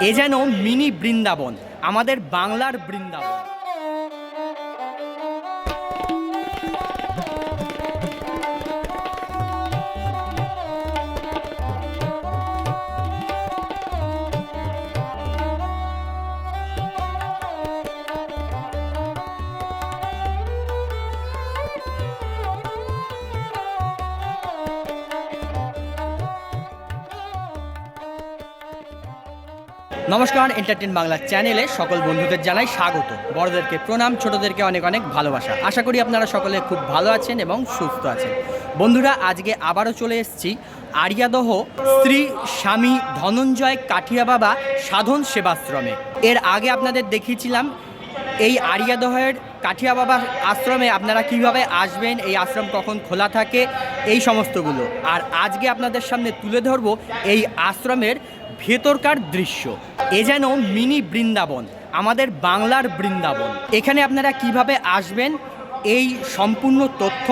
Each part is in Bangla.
এ যেন মিনি বৃন্দাবন আমাদের বাংলার বৃন্দাবন। নমস্কার এন্টারটেন বাংলা চ্যানেলে সকল বন্ধুদের জানাই স্বাগত। বড়দেরকে প্রণাম, ছোটদেরকে অনেক অনেক ভালোবাসা। আশা করি আপনারা সকলে খুব ভালো আছেন এবং সুস্থ আছেন। বন্ধুরা, আজকে আবারও চলে এসেছি আরিয়াদহ শ্রী স্বামী ধনঞ্জয় কাঠিয়া বাবা সাধন সেবাশ্রমে। এর আগে আপনাদের দেখিয়েছিলাম, এই আরিয়াদহের কাঠিয়া বাবা আশ্রমে আপনারা কীভাবে আসবেন, এই আশ্রম কখন খোলা থাকে, এই সমস্তগুলো। আর আজকে আপনাদের সামনে তুলে ধরবো এই আশ্রমের ভেতরকার দৃশ্য। এ যেন মিনি বৃন্দাবন, আমাদের বাংলার বৃন্দাবন। এখানে আপনারা কীভাবে আসবেন, এই সম্পূর্ণ তথ্য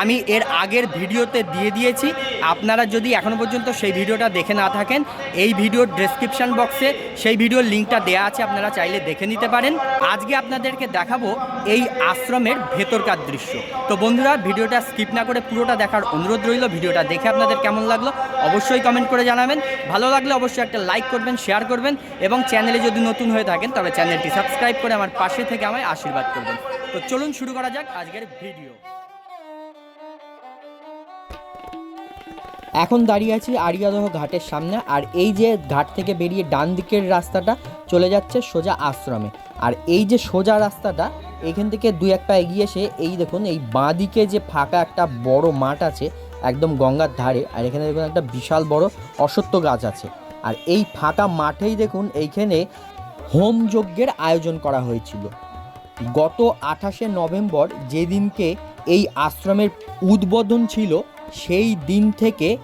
আমি এর আগের ভিডিওতে দিয়ে দিয়েছি। আপনারা যদি এখনও পর্যন্ত সেই ভিডিওটা দেখে না থাকেন, এই ভিডিওর ডেসক্রিপশন বক্সে সেই ভিডিওর লিঙ্কটা দেওয়া আছে, আপনারা চাইলে দেখে নিতে পারেন। আজকে আপনাদেরকে দেখাবো এই আশ্রমের ভেতরকার দৃশ্য। তো বন্ধুরা, ভিডিওটা স্কিপ না করে পুরোটা দেখার অনুরোধ রইল, ভিডিওটা দেখে আপনাদের কেমন লাগল অবশ্যই কমেন্ট করে জানাবেন। ভালো লাগলে অবশ্যই একটা লাইক করবেন শেয়ার করবেন এবং চ্যানেলে যদি নতুন হয়ে থাকেন তবে চ্যানেলটি সাবস্ক্রাইব করে আমার পাশে থেকে আমায় আশীর্বাদ করবেন। তো চলুন শুরু করা যাক আজকের ভিডিও এখন দাঁড়িয়ে আছি আরিয়াদহ ঘাটের সামনে, আর এই যে ঘাট থেকে বেরিয়ে ডান দিকের রাস্তাটা চলে যাচ্ছে সোজা আশ্রমে। আর এই যে সোজা রাস্তাটা, এখান থেকে দুই এক পা এগিয়ে এসে এই দেখুন, এই বাঁ দিকে যে ফাঁকা একটা বড় মাঠ আছে, একদম গঙ্গার ধারে, আর এখানে দেখুন একটা বিশাল বড় অসত্য গাছ আছে। আর এই ফাঁকা মাঠেই দেখুন, এইখানে হোম যজ্ঞের আয়োজন করা হয়েছিল। গত আঠাশে নভেম্বর যেদিনকে এই আশ্রমের উদ্বোধন ছিল সেই দিন থেকে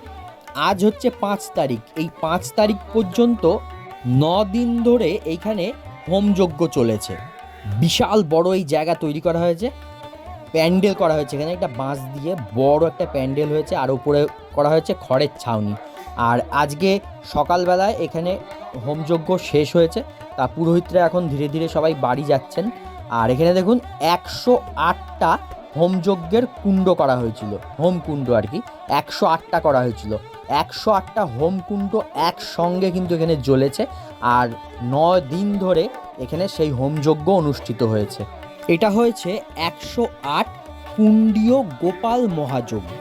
আজ হচ্ছে পাঁচ তারিখ। এই পাঁচ তারিখ পর্যন্ত ন দিন ধরে এইখানে হোমযজ্ঞ চলেছে। বিশাল বড় এই জায়গা তৈরি করা হয়েছে। প্যান্ডেল করা হয়েছে। এখানে একটা বাঁশ দিয়ে বড় একটা প্যান্ডেল হয়েছে আর উপরে করা হয়েছে খড়ের ছাউনি। আর আজকে সকালবেলায় এখানে হোমযজ্ঞ শেষ হয়েছে। তা পুরোহিতরা এখন ধীরে ধীরে সবাই বাড়ি যাচ্ছেন। আর এখানে দেখুন, একশো আটটা হোমযজ্ঞের কুণ্ড করা হয়েছিল। হোম কুণ্ড আর কি। একশো আটটা করা হয়েছিল। একশো আটটা হোম কুণ্ড একসঙ্গে কিন্তু এখানে জ্বলেছে আর নয় দিন ধরে এখানে সেই হোমযজ্ঞ অনুষ্ঠিত হয়েছে। এটা হয়েছে একশো আট কুণ্ডীয় গোপাল মহাযজ্ঞ।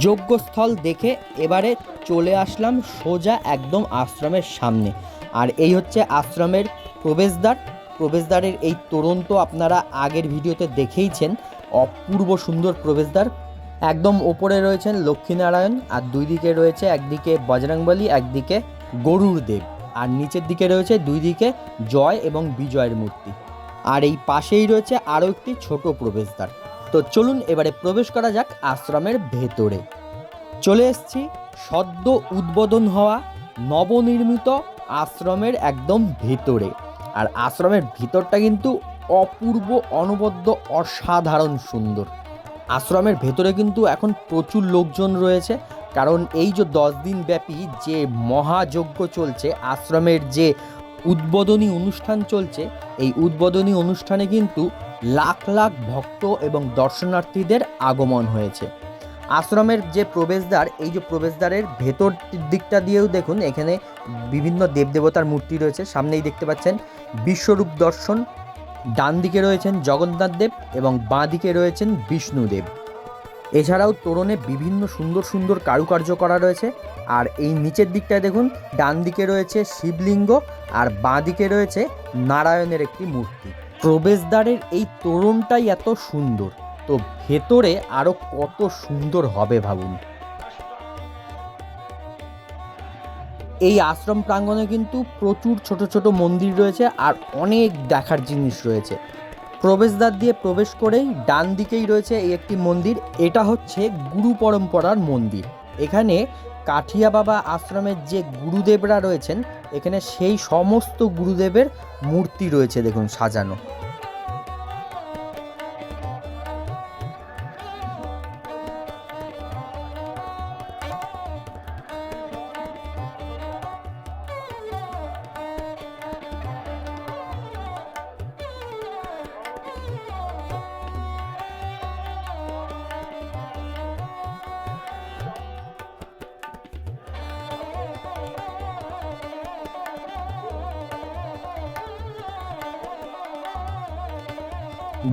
যজ্ঞস্থল দেখে এবারে চলে আসলাম সোজা একদম আশ্রমের সামনে। আর এই হচ্ছে আশ্রমের প্রবেশদ্বার। প্রবেশদ্বারের এই তোরণ তো আপনারা আগের ভিডিওতে দেখেইছেন, অপূর্ব সুন্দর প্রবেশদ্বার। একদম ওপরে রয়েছেন লক্ষ্মীনারায়ণ, আর দুই দিকে রয়েছে একদিকে বজরংবলী, একদিকে গরুর দেব, আর নিচের দিকে রয়েছে দুই দিকে জয় এবং বিজয়ের মূর্তি। আর এই পাশেই রয়েছে আরও একটি ছোট প্রবেশদ্বার। তো চলুন এবারে প্রবেশ করা যাক আশ্রমের ভেতরে। চলে এসছি সদ্য উদ্বোধন হওয়া নবনির্মিত আশ্রমের একদম ভেতরে। আর আশ্রমের ভিতরটা কিন্তু অপূর্ব, অনবদ্য, অসাধারণ সুন্দর। আশ্রমের ভেতরে কিন্তু এখন প্রচুর লোকজন রয়েছে, কারণ এই যে দশ দিন ব্যাপী যে মহাযজ্ঞ চলছে, আশ্রমের যে উদ্বোধনী অনুষ্ঠান চলছে, এই উদ্বোধনী অনুষ্ঠানে কিন্তু লাখ লাখ ভক্ত এবং দর্শনার্থীদের আগমন হয়েছে। আশ্রমের যে প্রবেশদ্বার, এই যে প্রবেশদ্বারের ভেতর দিকটা দিয়েও দেখুন, এখানে বিভিন্ন দেবদেবতার মূর্তি রয়েছে। সামনেই দেখতে পাচ্ছেন বিশ্বরূপ দর্শন। ডান দিকে রয়েছেন জগন্নাথ দেব এবং বাঁ দিকে রয়েছেন বিষ্ণুদেব এছাড়াও তোরণে বিভিন্ন সুন্দর সুন্দর কারুকার্য করা রয়েছে। আর এই নিচের দিকটায় দেখুন, ডান দিকে রয়েছে শিবলিঙ্গ আর বাঁ দিকে রয়েছে নারায়ণের একটি মূর্তি। প্রবেশদ্বারের এই তোরণটাই এত সুন্দর। তো ভেতরে আরও কত সুন্দর হবে ভাবুন। এই আশ্রম প্রাঙ্গণে কিন্তু প্রচুর ছোট ছোট মন্দির রয়েছে আর অনেক দেখার জিনিস রয়েছে। প্রবেশদ্বার দিয়ে প্রবেশ করেই ডান দিকেই রয়েছে এই একটি মন্দির। এটা হচ্ছে গুরু পরম্পরার মন্দির। এখানে কাঠিয়া বাবা আশ্রমের যে গুরুদেবরা রয়েছেন, এখানে সেই সমস্ত গুরুদেবের মূর্তি রয়েছে দেখুন সাজানো।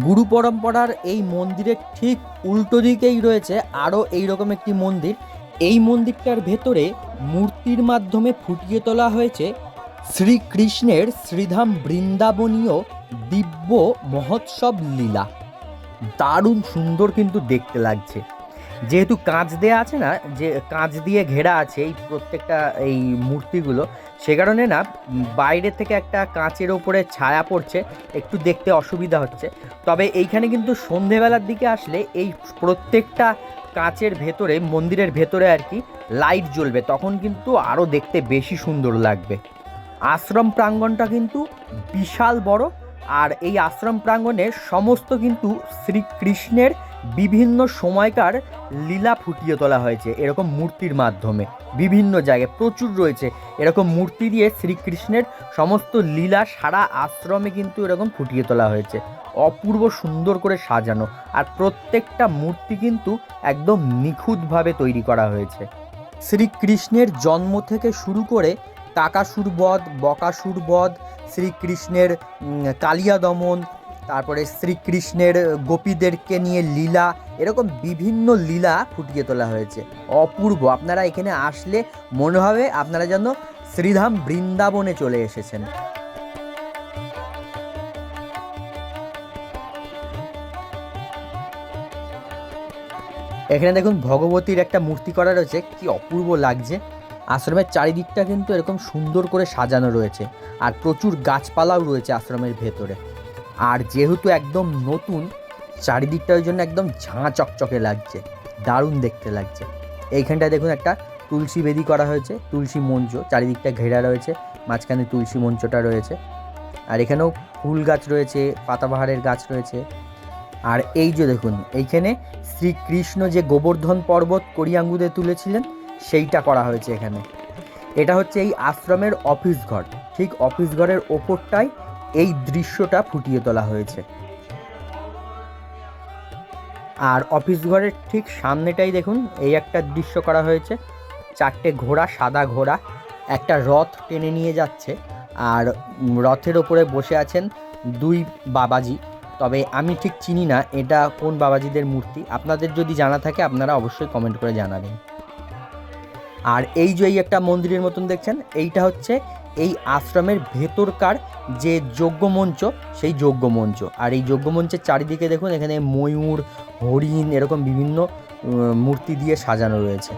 গুরু পরম্পরার এই মন্দিরের ঠিক উল্টো দিকেই রয়েছে আরও এইরকম একটি মন্দির। এই মন্দিরটার ভেতরে মূর্তির মাধ্যমে ফুটিয়ে তোলা হয়েছে শ্রীকৃষ্ণের শ্রীধাম বৃন্দাবনীয় দিব্য মহোৎসব লীলা। দারুণ সুন্দর কিন্তু দেখতে লাগছে। যেহেতু কাঁচ দেয়া আছে না, যে কাঁচ দিয়ে ঘেরা আছে এই প্রত্যেকটা এই মূর্তিগুলো, সে কারণে না, বাইরে থেকে একটা কাঁচের ওপরে ছায়া পড়ছে, একটু দেখতে অসুবিধা হচ্ছে। তবে এইখানে কিন্তু সন্ধেবেলার দিকে আসলে এই প্রত্যেকটা কাঁচের ভেতরে, মন্দিরের ভেতরে আর কি, লাইট জ্বলবে, তখন কিন্তু আরও দেখতে বেশি সুন্দর লাগবে। আশ্রম প্রাঙ্গণটা কিন্তু বিশাল বড়, আর এই আশ্রম প্রাঙ্গণে সমস্ত কিন্তু শ্রীকৃষ্ণের বিভিন্ন সময়কার লীলা ফুটিয়ে তোলা হয়েছে এরকম মূর্তির মাধ্যমে। বিভিন্ন জায়গায় প্রচুর রয়েছে। এরকম মূর্তি দিয়ে শ্রীকৃষ্ণের সমস্ত লীলা সারা আশ্রমে কিন্তু এরকম ফুটিয়ে তোলা হয়েছে। অপূর্ব সুন্দর করে সাজানো। আর প্রত্যেকটা মূর্তি কিন্তু একদম নিখুঁতভাবে তৈরি করা হয়েছে। শ্রীকৃষ্ণের জন্ম থেকে শুরু করে কাকাসুর বধ, বকাসুর বধ, শ্রীকৃষ্ণের কালিয়া দমন তারপরে শ্রীকৃষ্ণের গোপীদেরকে নিয়ে লীলা, এরকম বিভিন্ন লীলা ফুটিয়ে তোলা হয়েছে। অপূর্ব। আপনারা এখানে আসলে মনে হবে আপনারা যেন শ্রীধাম বৃন্দাবনে চলে এসেছেন। এখানে দেখুন ভগবতীর একটা মূর্তি করা রয়েছে, কি অপূর্ব লাগছে। আশ্রমের চারিদিকটা কিন্তু এরকম সুন্দর করে সাজানো রয়েছে, আর প্রচুর গাছপালাও রয়েছে আশ্রমের ভেতরে। আর যেহেতু একদম নতুন, চারিদিকটা ওই জন্য একদম ঝাঁ চকচকে লাগছে, দারুণ দেখতে লাগছে। এইখানটায় দেখুন একটা তুলসী বেদি করা হয়েছে, তুলসী মঞ্চ, চারিদিকটা ঘেরা রয়েছে, মাঝখানে তুলসী মঞ্চটা রয়েছে। আর এখানেও ফুল গাছ রয়েছে, পাতাবাহারের গাছ রয়েছে। আর এই যে দেখুন, এইখানে শ্রীকৃষ্ণ যে গোবর্ধন পর্বত করিয়াঙ্গুদে তুলেছিলেন, সেইটা করা হয়েছে এখানে। এটা হচ্ছে এই আশ্রমের অফিস ঘর, ঠিক অফিস ঘরের ওপরটাই এই দৃশ্যটা ফুটিয়ে তোলা হয়েছে। আর অফিস ঘরের ঠিক সামনেটাই দেখুন, এই একটা দৃশ্য করা হয়েছে। চারটে ঘোড়া, সাদা ঘোড়া, একটা রথ টেনে নিয়ে যাচ্ছে। আর রথের ওপরে বসে আছেন দুই বাবাজি। তবে আমি ঠিক চিনি না এটা কোন বাবাজিদের মূর্তি। আপনাদের যদি জানা থাকে, আপনারা অবশ্যই কমেন্ট করে জানাবেন। আর এই যে এই একটা মন্দিরের মতন দেখছেন, এইটা হচ্ছে এই আশ্রমের ভেতরকার যে যজ্ঞমঞ্চ, সেই যজ্ঞমঞ্চ। আর এই যজ্ঞমঞ্চের চারিদিকে দেখুন, এখানে ময়ূর, হরিণ, এরকম বিভিন্ন মূর্তি দিয়ে সাজানো রয়েছে।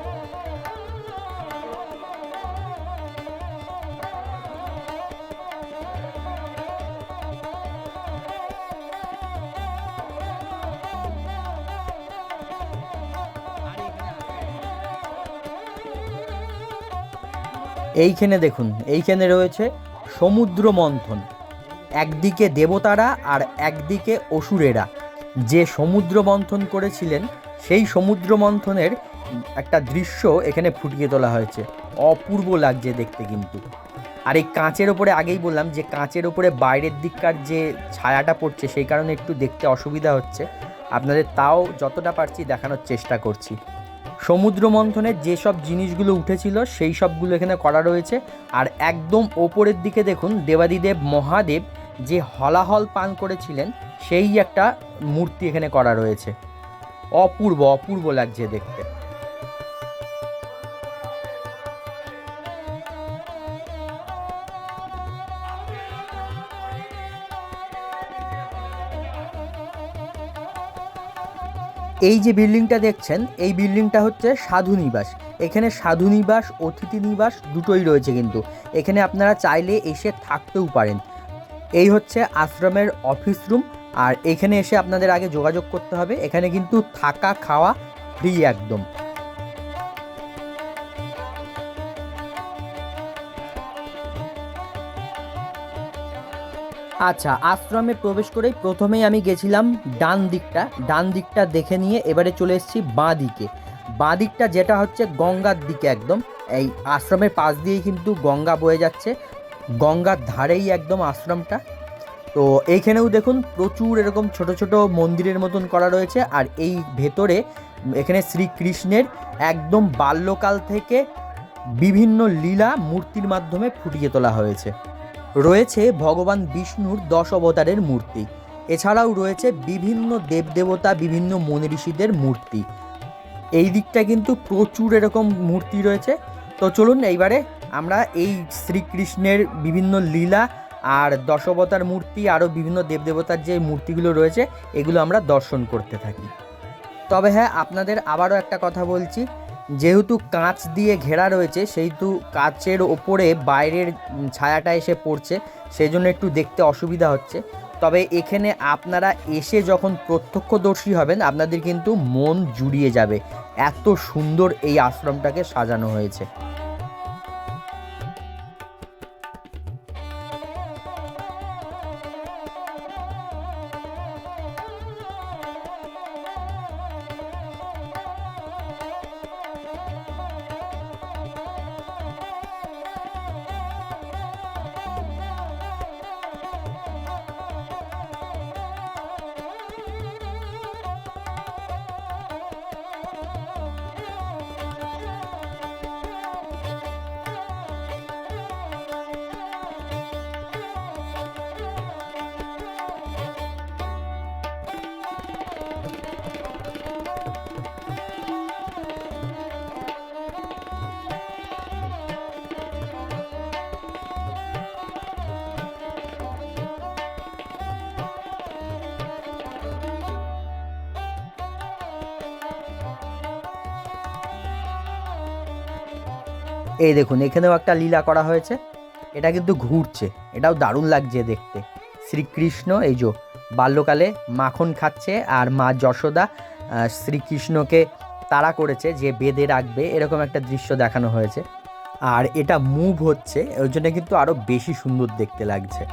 এইখানে দেখুন, এইখানে রয়েছে সমুদ্র মন্থন একদিকে দেবতারা আর একদিকে অসুরেরা। যে সমুদ্র মন্থন করেছিলেন, সেই সমুদ্র মন্থনের একটা দৃশ্য এখানে ফুটিয়ে তোলা হয়েছে। অপূর্ব লাগছে দেখতে কিন্তু। আর এই কাঁচের ওপরে আগেই বললাম যে কাঁচের ওপরে বাইরের দিককার যে ছায়াটা পড়ছে, সেই কারণে একটু দেখতে অসুবিধা হচ্ছে। আপনাদের তাও যতটা পারছি দেখানোর চেষ্টা করছি। সমুদ্র মন্থনে যেসব জিনিসগুলো উঠেছিল, সেই সবগুলো এখানে করা রয়েছে। আর একদম ওপরের দিকে দেখুন, দেবাদিদেব মহাদেব যে হলাহল পান করেছিলেন, সেই একটা মূর্তি এখানে করা রয়েছে। অপূর্ব অপূর্ব লাগছে দেখতে। এই যে বিল্ডিংটা দেখছেন, এই বিল্ডিংটা হচ্ছে সাধু নিবাস। এখানে সাধু নিবাস, অতিথি নিবাস দুটোই রয়েছে কিন্তু। এখানে আপনারা চাইলে এসে থাকতেও পারেন। এই হচ্ছে আশ্রমের অফিস রুম আর এখানে এসে আপনাদের আগে যোগাযোগ করতে হবে। এখানে কিন্তু থাকা, খাওয়া ফ্রি একদম। আচ্ছা আশ্রমে প্রবেশ করেই প্রথমেই আমি গেছিলাম ডান দিকটা। ডান দিকটা দেখে নিয়ে এবারে চলে এসেছি বাঁ দিকে। বাঁ দিকটা যেটা হচ্ছে গঙ্গার দিকে একদম। এই আশ্রমের পাশ দিয়েই কিন্তু গঙ্গা বয়ে যাচ্ছে। গঙ্গার ধারেই একদম আশ্রমটা। তো এইখানেও দেখুন প্রচুর এরকম ছোট ছোট মন্দিরের মতন করা রয়েছে। আর এই ভেতরে এখানে শ্রীকৃষ্ণের একদম বাল্যকাল থেকে বিভিন্ন লীলা মূর্তির মাধ্যমে ফুটিয়ে তোলা হয়েছে। রয়েছে ভগবান বিষ্ণুর দশ অবতারের মূর্তি। এছাড়াও রয়েছে বিভিন্ন দেবদেবতা, বিভিন্ন মনি ঋষিদের মূর্তি। এই দিকটা কিন্তু প্রচুর এরকম মূর্তি রয়েছে। তো চলুন এইবারে আমরা এই শ্রীকৃষ্ণের বিভিন্ন লীলা আর দশবতার মূর্তি, আরও বিভিন্ন দেবদেবতার যে মূর্তিগুলো রয়েছে, এগুলো আমরা দর্শন করতে থাকি। তবে হ্যাঁ আপনাদের আবারও একটা কথা বলছি। যেহেতু কাঁচ দিয়ে ঘেরা রয়েছে, সেহেতু কাঁচের ওপরে বাইরের ছায়াটা এসে পড়ছে সেই জন্য একটু দেখতে অসুবিধা হচ্ছে। তবে এখানে আপনারা এসে যখন প্রত্যক্ষদর্শী হবেন, আপনাদের কিন্তু মন জুড়িয়ে যাবে। এত সুন্দর এই আশ্রমটাকে সাজানো হয়েছে। এই দেখুন, এখানেও একটা লীলা করা হয়েছে। এটা কিন্তু ঘুরছে, এটাও দারুণ লাগছে দেখতে। শ্রীকৃষ্ণ, এই যে বাল্যকালে মাখন খাচ্ছে আর মা যশোদা শ্রীকৃষ্ণকে তাড়া করেছে যে বেঁধে রাখবে, এরকম একটা দৃশ্য দেখানো হয়েছে। আর এটা মুভ হচ্ছে, ওই জন্য কিন্তু আরও বেশি সুন্দর দেখতে লাগছে।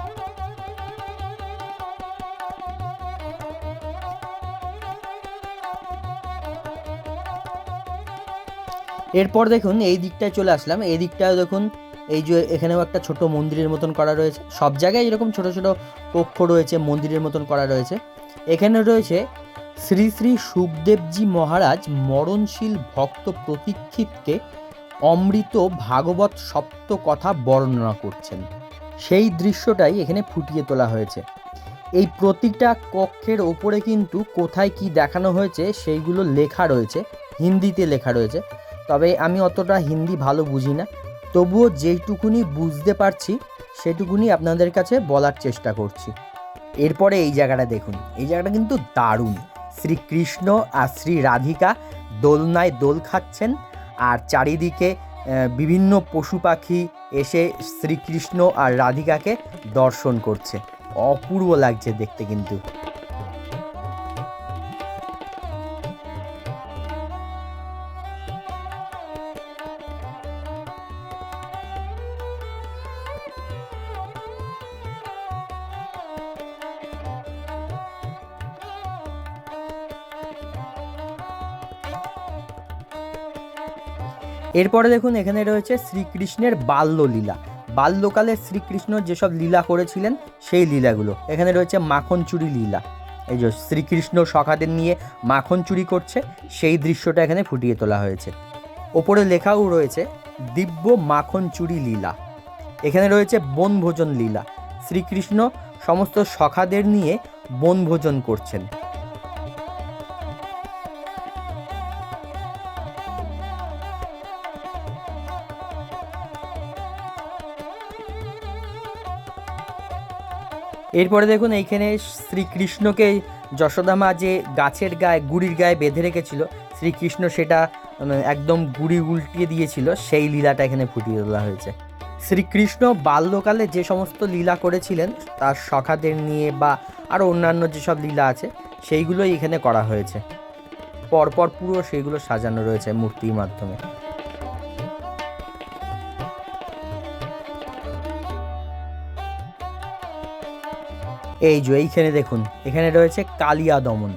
এরপর দেখুন, এই দিকটায় চলে আসলাম। এই দিকটায় দেখুন, এই যে এখানেও একটা ছোট মন্দিরের মতন করা রয়েছে। সব জায়গায় এরকম ছোট ছোট কক্ষ রয়েছে, মন্দিরের মতন করা রয়েছে। এখানে রয়েছে শ্রী শ্রী সুখদেবজি মহারাজ মরণশীল ভক্ত প্রতীক্ষিতকে অমৃত ভাগবত সপ্ত কথা বর্ণনা করছেন। সেই দৃশ্যটাই এখানে ফুটিয়ে তোলা হয়েছে। এই প্রতিটা কক্ষের ওপরে কিন্তু কোথায় কি দেখানো হয়েছে, সেইগুলো লেখা রয়েছে, হিন্দিতে লেখা রয়েছে। তবে আমি অতটা হিন্দি ভালো বুঝি না। তবুও যেইটুকুনি বুঝতে পারছি, সেটুকুনি আপনাদের কাছে বলার চেষ্টা করছি। এরপরে এই জায়গাটা দেখুন। এই জায়গাটা কিন্তু দারুণ। শ্রীকৃষ্ণ আর শ্রী রাধিকা দোলনায় দোল খাচ্ছেন আর চারিদিকে বিভিন্ন পশু পাখি এসে শ্রীকৃষ্ণ আর রাধিকাকে দর্শন করছে। অপূর্ব লাগছে দেখতে কিন্তু। এরপরে দেখুন, এখানে রয়েছে শ্রীকৃষ্ণের বাল্যলীলা। বাল্যকালে শ্রীকৃষ্ণ যেসব লীলা করেছিলেন, সেই লীলাগুলো। এখানে রয়েছে মাখন চুরি লীলা। এই যে শ্রীকৃষ্ণ সখাদের নিয়ে মাখন চুরি করছে, সেই দৃশ্যটা এখানে ফুটিয়ে তোলা হয়েছে। ওপরে লেখাও রয়েছে, দিব্য মাখন চুরি লীলা। এখানে রয়েছে বনভোজন লীলা। শ্রীকৃষ্ণ সমস্ত সখাদের নিয়ে বনভোজন করছেন। এরপরে দেখুন, এইখানে শ্রীকৃষ্ণকে যশোদামা যে গাছের গায়ে, গুড়ির গায়ে বেঁধে রেখেছিল, শ্রীকৃষ্ণ সেটা একদম গুড়ি উল্টিয়ে দিয়েছিল, সেই লীলাটা এখানে ফুটিয়ে তোলা হয়েছে। শ্রীকৃষ্ণ বাল্যকালে যে সমস্ত লীলা করেছিলেন, তার সখাদের নিয়ে বা আরও অন্যান্য যেসব লীলা আছে, সেইগুলোই এখানে করা হয়েছে। পরপর পুরো সেইগুলো সাজানো রয়েছে মূর্তির মাধ্যমে। এই যে এইখানে দেখুন, এখানে রয়েছে কালিয়া দমন।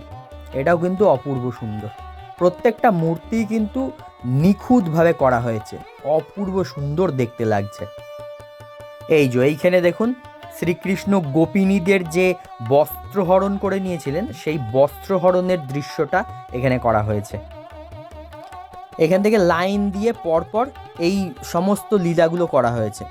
এটাও কিন্তু অপূর্ব সুন্দর। প্রত্যেকটা মূর্তি কিন্তু নিখুঁতভাবে করা হয়েছে। অপূর্ব সুন্দর দেখতে লাগছে। এই যে এইখানে দেখুন, শ্রীকৃষ্ণ গোপিনীদের যে বস্ত্রহরণ করে নিয়েছিলেন, সেই বস্ত্রহরণের দৃশ্যটা এখানে করা হয়েছে। এখান থেকে লাইন দিয়ে পরপর এই সমস্ত লীলাগুলো করা হয়েছে।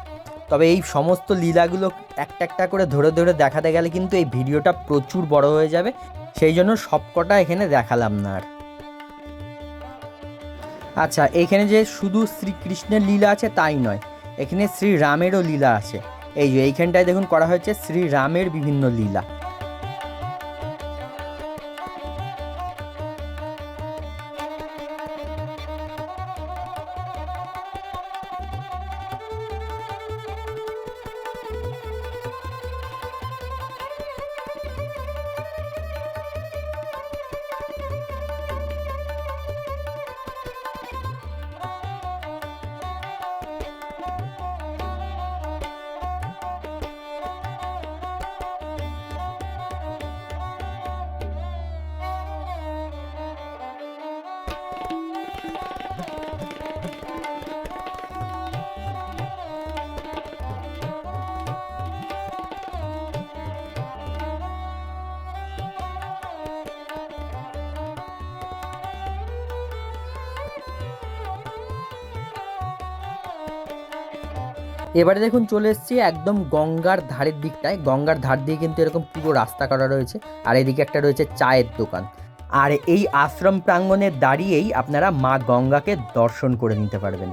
তবে এই সমস্ত লীলাগুলো একটা একটা করে ধরে ধরে দেখাতে গেলে কিন্তু এই ভিডিওটা প্রচুর বড় হয়ে যাবে। সেই জন্য সবকটা এখানে দেখালাম না আর। আচ্ছা এখানে যে শুধু শ্রীকৃষ্ণের লীলা আছে তাই নয়, এখানে শ্রীরামেরও লীলা আছে। এই যে এইখানটায় দেখুন করা হয়েছে শ্রীরামের বিভিন্ন লীলা। এবারে দেখুন চলে এসেছি একদম গঙ্গার ধারের দিকটায়। গঙ্গার ধার দিয়ে কিন্তু এরকম পুরো রাস্তা করা রয়েছে। আর এদিকে একটা রয়েছে চায়ের দোকান। আর এই আশ্রম প্রাঙ্গণে দাঁড়িয়েই আপনারা মা গঙ্গাকে দর্শন করে নিতে পারবেন।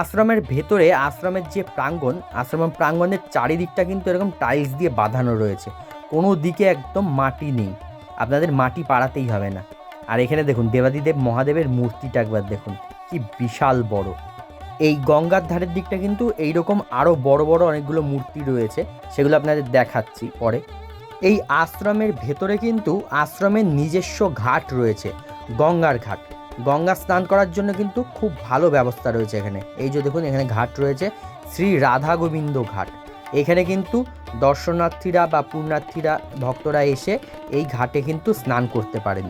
আশ্রমের ভেতরে, আশ্রমের যে প্রাঙ্গণ, আশ্রমের প্রাঙ্গণের চারিদিকটা কিন্তু এরকম টাইলস দিয়ে বাঁধানো রয়েছে। কোনো দিকে একদম মাটি নেই। আপনাদের মাটি পাড়াতেই হবে না। আর এখানে দেখুন দেবাদিদেব মহাদেবের মূর্তিটা একবার দেখুন, কি বিশাল বড়। এই গঙ্গার ধারের দিকটা কিন্তু এইরকম আরও বড় বড় অনেকগুলো মূর্তি রয়েছে, সেগুলো আপনাদের দেখাচ্ছি পরে। এই আশ্রমের ভেতরে কিন্তু আশ্রমের নিজস্ব ঘাট রয়েছে, গঙ্গার ঘাট। গঙ্গা স্নান করার জন্য কিন্তু খুব ভালো ব্যবস্থা রয়েছে এখানে। এই যে দেখুন এখানে ঘাট রয়েছে, শ্রী রাধা গোবিন্দ ঘাট। এখানে কিন্তু দর্শনার্থীরা বা পুণ্যার্থীরা, ভক্তরা এসে এই ঘাটে কিন্তু স্নান করতে পারেন।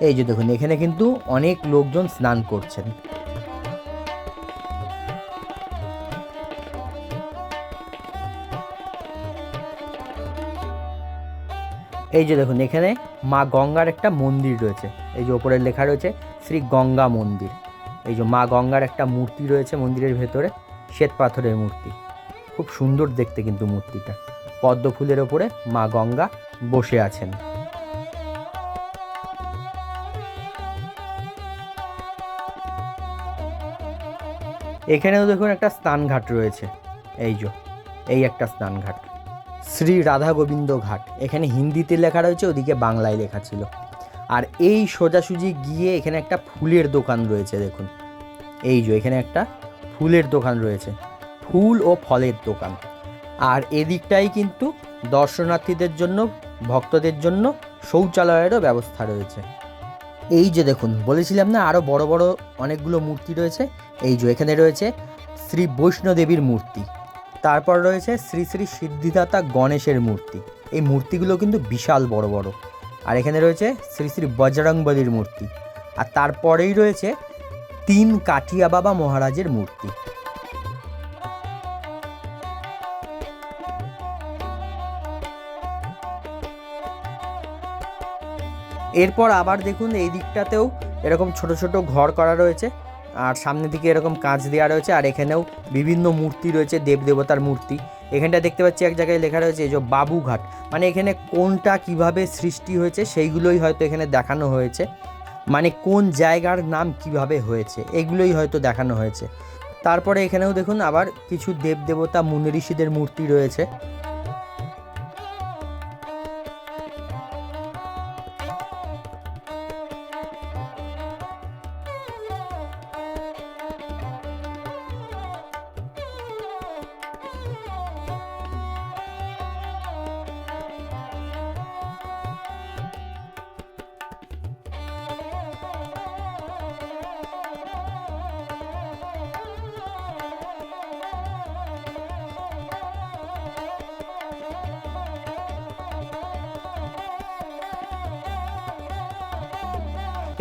এই যে দেখুন, এখানে কিন্তু অনেক লোকজন স্নান করছেন। এই যে দেখুন, এখানে মা গঙ্গার একটা মন্দির রয়েছে। এই যে ওপরে লেখা রয়েছে, শ্রী গঙ্গা মন্দির। এই যে মা গঙ্গার একটা মূর্তি রয়েছে মন্দিরের ভেতরে, শ্বেত পাথরের মূর্তি। খুব সুন্দর দেখতে কিন্তু মূর্তিটা। পদ্ম ফুলের ওপরে মা গঙ্গা বসে আছেন। এখানেও দেখুন একটা স্নানঘাট রয়েছে। এই যে, এই একটা স্নানঘাট। শ্রী রাধা গোবিন্দ ঘাট। এখানে হিন্দিতে লেখা রয়েছে, ওদিকে বাংলায় লেখা ছিল। আর এই সোজাসুজি গিয়ে এখানে একটা ফুলের দোকান রয়েছে, দেখুন। এই যে, এখানে একটা ফুলের দোকান রয়েছে। ফুল ও ফলের দোকান। আর এদিকটাই কিন্তু দর্শনার্থীদের জন্য, ভক্তদের জন্য শৌচালয়েরও ব্যবস্থা রয়েছে। এই যে, দেখুন, বলেছিলাম না আরও বড় বড় অনেকগুলো মূর্তি রয়েছে। এই যে এখানে রয়েছে শ্রী বৈষ্ণোদেবীর মূর্তি। তারপর রয়েছে শ্রী শ্রী সিদ্ধিদাতা গণেশের মূর্তি। এই মূর্তিগুলো কিন্তু বিশাল বড় বড়। আর এখানে রয়েছে শ্রী শ্রী বজরংবলীর মূর্তি। আর তারপরেই রয়েছে তিন কাঠিয়া বাবা মহারাজের মূর্তি। এরপর আবার দেখুন এই দিকটাতেও এরকম ছোট ছোট ঘর করা রয়েছে। আর সামনের দিকে এরকম কাঁচ দেওয়া রয়েছে, আর এখানেও বিভিন্ন মূর্তি রয়েছে দেব দেবতার মূর্তি। এখানটা দেখতে পাচ্ছি, এক জায়গায় লেখা রয়েছে যে বাবুঘাট। মানে এখানে কোনটা কীভাবে সৃষ্টি হয়েছে, সেইগুলোই হয়তো এখানে দেখানো হয়েছে। মানে কোন জায়গার নাম কীভাবে হয়েছে, এগুলোই হয়তো দেখানো হয়েছে। তারপরে এখানেও দেখুন আবার কিছু দেবদেবতা, মুনি ঋষিদের মূর্তি রয়েছে।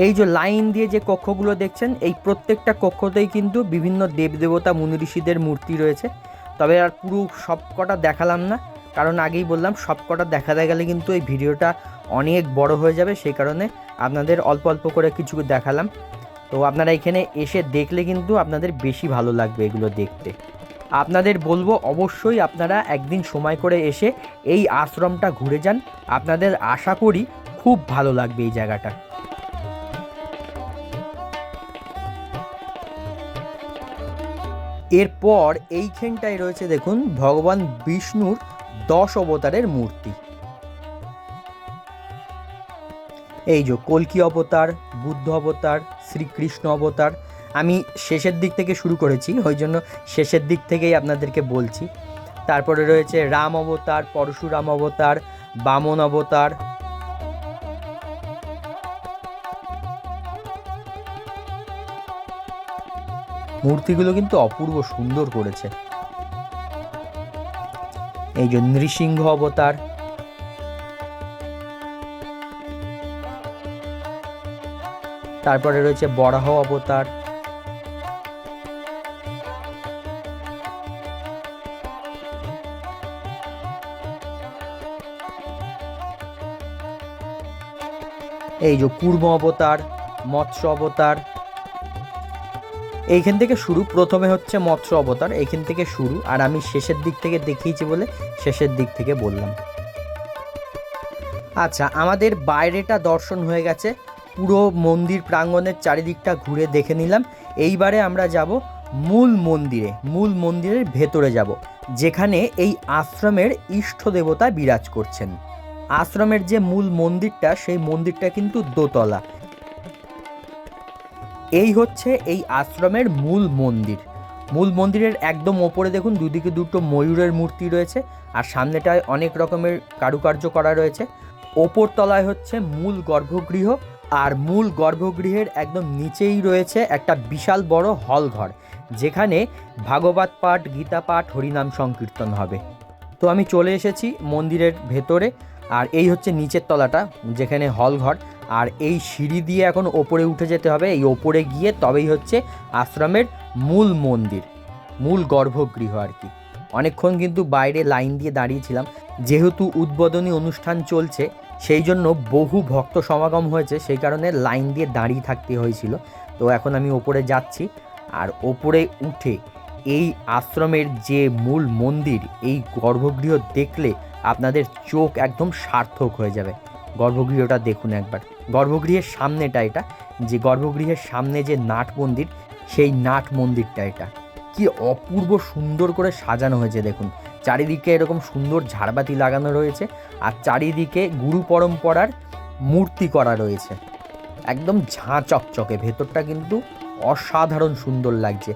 এই যে লাইন দিয়ে যে কক্ষগুলো দেখছেন, এই প্রত্যেকটা কক্ষতেই কিন্তু বিভিন্ন দেবদেবতা, মুনি ঋষিদের মূর্তি রয়েছে। তবে আর পুরো সবকটা দেখালাম না, কারণ আগেই বললাম, সবকটা দেখাতে গেলে কিন্তু এই ভিডিওটা অনেক বড় হয়ে যাবে, সেই কারণে আপনাদের অল্প অল্প করে কিছু দেখালাম। তো আপনারা এখানে এসে দেখলে কিন্তু আপনাদের বেশি ভালো লাগবে এগুলো দেখতে। আপনাদের বলব অবশ্যই আপনারা একদিন সময় করে এসে এই আশ্রমটা ঘুরে যান। আপনাদের আশা করি খুব ভালো লাগবে এই জায়গাটা। এরপর এইখানটায় রয়েছে দেখুন ভগবান বিষ্ণুর দশ অবতারের মূর্তি। এই যে কলকি অবতার, বুদ্ধ অবতার, শ্রীকৃষ্ণ অবতার, আমি শেষের দিক থেকে শুরু করেছি, ওই জন্য শেষের দিক থেকেই আপনাদেরকে বলছি। তারপরে রয়েছে রাম অবতার, পরশুরাম অবতার, বামন অবতার মূর্তিগুলো কিন্তু অপূর্ব সুন্দর করেছে। এই যে নৃসিংহ অবতার। তারপরে রয়েছে বরাহ অবতার। এই যে কুর্ম অবতার, মৎস্য অবতার। এইখান থেকে শুরু, প্রথমে হচ্ছে মৎস্য অবতার, এইখান থেকে শুরু, আর আমি শেষের দিক থেকে দেখিয়েছি বলে শেষের দিক থেকে বললাম। আচ্ছা আমাদের বাইরেটা দর্শন হয়ে গেছে, পুরো মন্দির প্রাঙ্গণের চারিদিকটা ঘুরে দেখে নিলাম। এইবারে আমরা যাব মূল মন্দিরে, মূল মন্দিরের ভেতরে যাব, যেখানে এই আশ্রমের ইষ্ট দেবতা বিরাজ করছেন। আশ্রমের যে মূল মন্দিরটা, সেই মন্দিরটা কিন্তু দোতলা। এই হচ্ছে এই আশ্রমের মূল মন্দির। মূল মন্দিরের একদম ওপরে দেখুন, দুদিকে দুটো ময়ূরের মূর্তি রয়েছে, আর সামনেটায় অনেক রকমের কারুকার্য করা রয়েছে। ওপর তলায় হচ্ছে মূল গর্ভগৃহ, আর মূল গর্ভগৃহের একদম নিচেই রয়েছে একটা বিশাল বড় হল ঘর যেখানে ভাগবত পাঠ, গীতা পাঠ, হরিনাম সংকীর্তন হবে। তো আমি চলে এসেছি মন্দিরের ভেতরে, আর এই হচ্ছে নিচের তলাটা, যেখানে হল ঘর আর এই সিঁড়ি দিয়ে এখন ওপরে উঠে যেতে হবে। এই ওপরে গিয়ে তবেই হচ্ছে আশ্রমের মূল মন্দির, মূল গর্ভগৃহ আর কি। অনেকক্ষণ কিন্তু বাইরে লাইন দিয়ে দাঁড়িয়েছিলাম। যেহেতু উদ্বোধনী অনুষ্ঠান চলছে, সেই জন্য বহু ভক্ত সমাগম হয়েছে, সেই কারণে লাইন দিয়ে দাঁড়িয়ে থাকতে হয়েছিল। তো এখন আমি ওপরে যাচ্ছি আর ওপরে উঠে এই আশ্রমের যে মূল মন্দির, এই গর্ভগৃহ দেখলে আপনাদের চোখ একদম সার্থক হয়ে যাবে। গর্ভগৃহটা দেখুন একবার। গর্ভগৃহের সামনেটা এটা, যে গর্ভগৃহের সামনে যে নাট মন্দির, সেই নাট মন্দিরটা এটা। কি অপূর্ব সুন্দর করে সাজানো হয়েছে দেখুন। চারিদিকে এরকম সুন্দর ঝাড়বাতি লাগানো রয়েছে আর চারিদিকে গুরু পরম্পরার মূর্তি করা রয়েছে। একদম ঝাঁ চকচকে, ভেতরটা কিন্তু অসাধারণ সুন্দর লাগছে।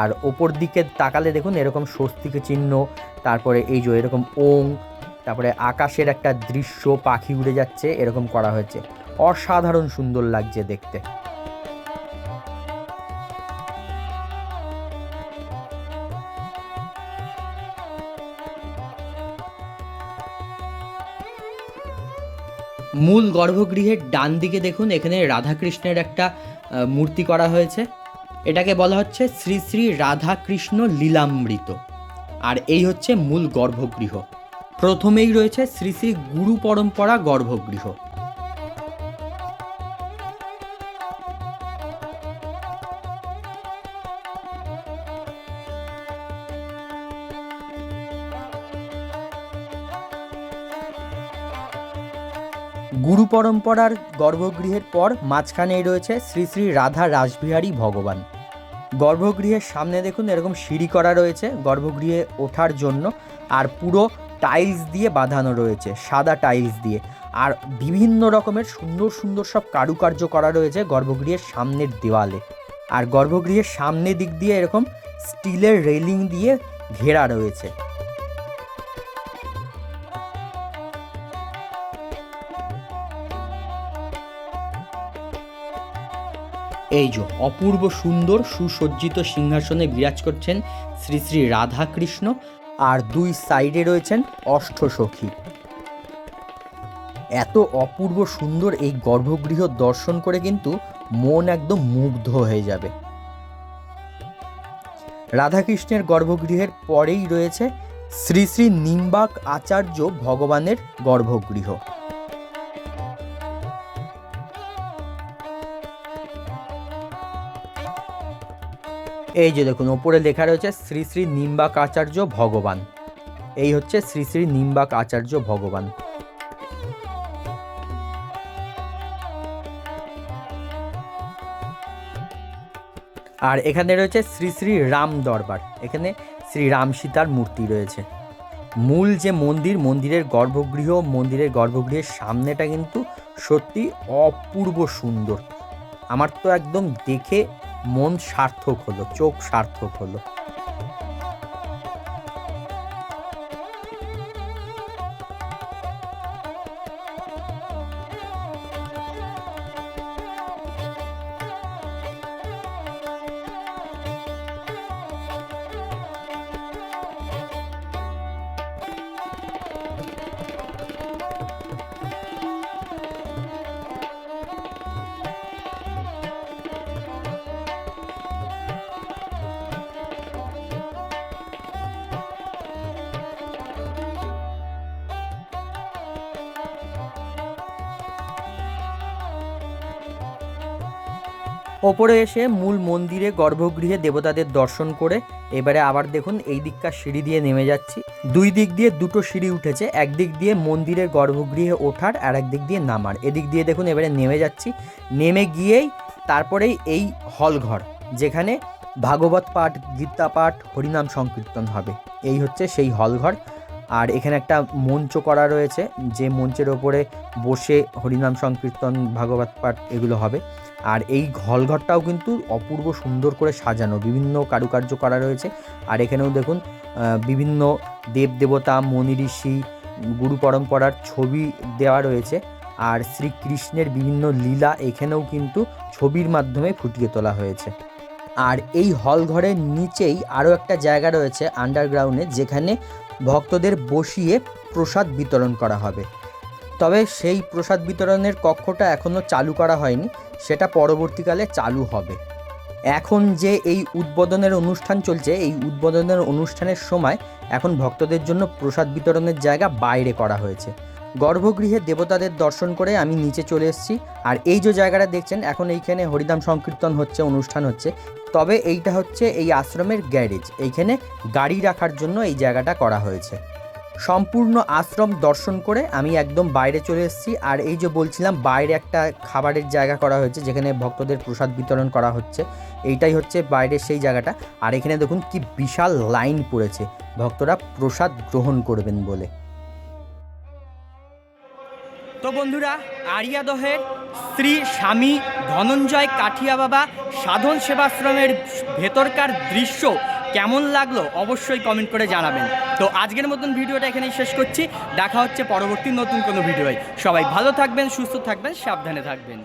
আর ওপর দিকে তাকালে দেখুন এরকম স্বস্তিক চিহ্ন, তারপরে এই যে এরকম ওং, তারপরে আকাশের একটা দৃশ্য, পাখি উড়ে যাচ্ছে, এরকম করা হয়েছে। অসাধারণ সুন্দর লাগছে দেখতে। মূল গর্ভগৃহের ডান দিকে দেখুন, এখানে রাধাকৃষ্ণের একটা মূর্তি করা হয়েছে। এটাকে বলা হচ্ছে শ্রী শ্রী রাধাকৃষ্ণ লীলামৃত। আর এই হচ্ছে মূল গর্ভগৃহ। প্রথমেই রয়েছে শ্রী শ্রী গুরু পরম্পরা গর্ভগৃহ। গুরু পরম্পরার গর্ভগৃহের পর মাঝখানেই রয়েছে শ্রী শ্রী রাধা রাসবিহারী ভগবান। গর্ভগৃহের সামনে দেখুন এরকম সিঁড়ি করা রয়েছে গর্ভগৃহে ওঠার জন্য আর পুরো টাইলস দিয়ে বাঁধানো রয়েছে, সাদা টাইলস দিয়ে। আর বিভিন্ন রকমের সুন্দর সুন্দর সব কারুকার্য করা রয়েছে গর্ভগৃহের সামনের দেওয়ালে। আর গর্ভগৃহের সামনে দিক দিয়ে এরকম স্টিলের রেলিং দিয়ে ঘেরা রয়েছে। এই যে অপূর্ব সুন্দর সুসজ্জিত সিংহাসনে বিরাজ করছেন শ্রী শ্রী রাধাকৃষ্ণ আর দুই সাইডে রয়েছেন অষ্টসখী। এত অপূর্ব সুন্দর এই গর্ভগৃহ দর্শন করে কিন্তু মন একদম মুগ্ধ হয়ে যাবে। রাধাকৃষ্ণের গর্ভগৃহের পরেই রয়েছে শ্রী শ্রী নিম্বাক আচার্য ভগবানের গর্ভগৃহ। এই যে দেখুন, ওপরে লেখা রয়েছে শ্রী শ্রী নিম্বাক আচার্য ভগবান। এই হচ্ছে শ্রী শ্রী নিম্বাক আচার্য ভগবান। আর এখানে রয়েছে শ্রী শ্রী রাম দরবার। এখানে শ্রী রাম সীতার মূর্তি রয়েছে। মূল যে মন্দির, মন্দিরের গর্ভগৃহ, মন্দিরের গর্ভগৃহের সামনেটা কিন্তু সত্যি অপূর্ব সুন্দর। আমার তো একদম দেখে মন সার্থক হলো চোখ সার্থক হলো। ওপরে এসে মূল মন্দিরে গর্ভগৃহে দেবতাদের দর্শন করে এবারে আবার দেখুন এই দিককার সিঁড়ি দিয়ে নেমে যাচ্ছি। দুই দিক দিয়ে দুটো সিঁড়ি উঠেছে একদিক দিয়ে মন্দিরের গর্ভগৃহে ওঠার আর একদিক দিয়ে নামার। এদিক দিয়ে দেখুন এবারে নেমে যাচ্ছি। নেমে গিয়েই তারপরেই এই হলঘর, যেখানে ভাগবত পাঠ, গীতা পাঠ, হরিনাম সংকীর্তন হবে। এই হচ্ছে সেই হলঘর। আর এখানে একটা মঞ্চ করা রয়েছে, যে মঞ্চের ওপরে বসে হরিনাম সংকীর্তন, ভাগবত পাঠ এগুলো হবে। আর এই হলঘরটাও কিন্তু অপূর্ব সুন্দর করে সাজানো, বিভিন্ন কারুকার্য করা রয়েছে। আর এখানেও দেখুন বিভিন্ন দেব দেবতা মনি ঋষি, গুরু পরম্পরার ছবি দেওয়া রয়েছে। আর শ্রীকৃষ্ণের বিভিন্ন লীলা এখানেও কিন্তু ছবির মাধ্যমে ফুটিয়ে তোলা হয়েছে। আর এই হল ঘরের নিচেই আরও একটা জায়গা রয়েছে আন্ডারগ্রাউন্ডে যেখানে ভক্তদের বসিয়ে প্রসাদ বিতরণ করা হবে। তবে সেই প্রসাদ বিতরণের কক্ষটা এখনও চালু করা হয়নি। সেটা পরবর্তীকালে চালু হবে। এখন যে এই উদ্বোধনের অনুষ্ঠান চলছে, এই উদ্বোধনের অনুষ্ঠানের সময় এখন ভক্তদের জন্য প্রসাদ বিতরণের জায়গা বাইরে করা হয়েছে। গর্ভগৃহে দেবতাদের দর্শন করে আমি নিচে চলে এসেছি। আর এই যে জায়গাটা দেখছেন, এখন এইখানে হরিদাম সংকীর্তন হচ্ছে, অনুষ্ঠান হচ্ছে। তবে এইটা হচ্ছে এই আশ্রমের গ্যারেজ। এইখানে গাড়ি রাখার জন্য এই জায়গাটা করা হয়েছে। সম্পূর্ণ আশ্রম দর্শন করে আমি একদম বাইরে চলে এসেছি। আর এই যে বলছিলাম, বাইরে একটা খাবারের জায়গা করা হয়েছে, যেখানে ভক্তদের প্রসাদ বিতরণ করা হচ্ছে। এইটাই হচ্ছে বাইরের সেই জায়গাটা। আর এখানে দেখুন কি বিশাল লাইন পড়েছে, ভক্তরা প্রসাদ গ্রহণ করবেন বলে। তো বন্ধুরা, আরিয়াদহের শ্রী স্বামী, ধনঞ্জয় কাঠিয়া বাবা সাধন সেবাশ্রমের ভেতরকার দৃশ্য কেমন লাগল অবশ্যই কমেন্ট করে জানাবেন। তো আজকের মতন ভিডিওটা এখানেই শেষ করছি। দেখা হচ্ছে পরবর্তী নতুন কোনো ভিডিওয়। সবাই ভালো থাকবেন, সুস্থ থাকবেন, সাবধানে থাকবেন।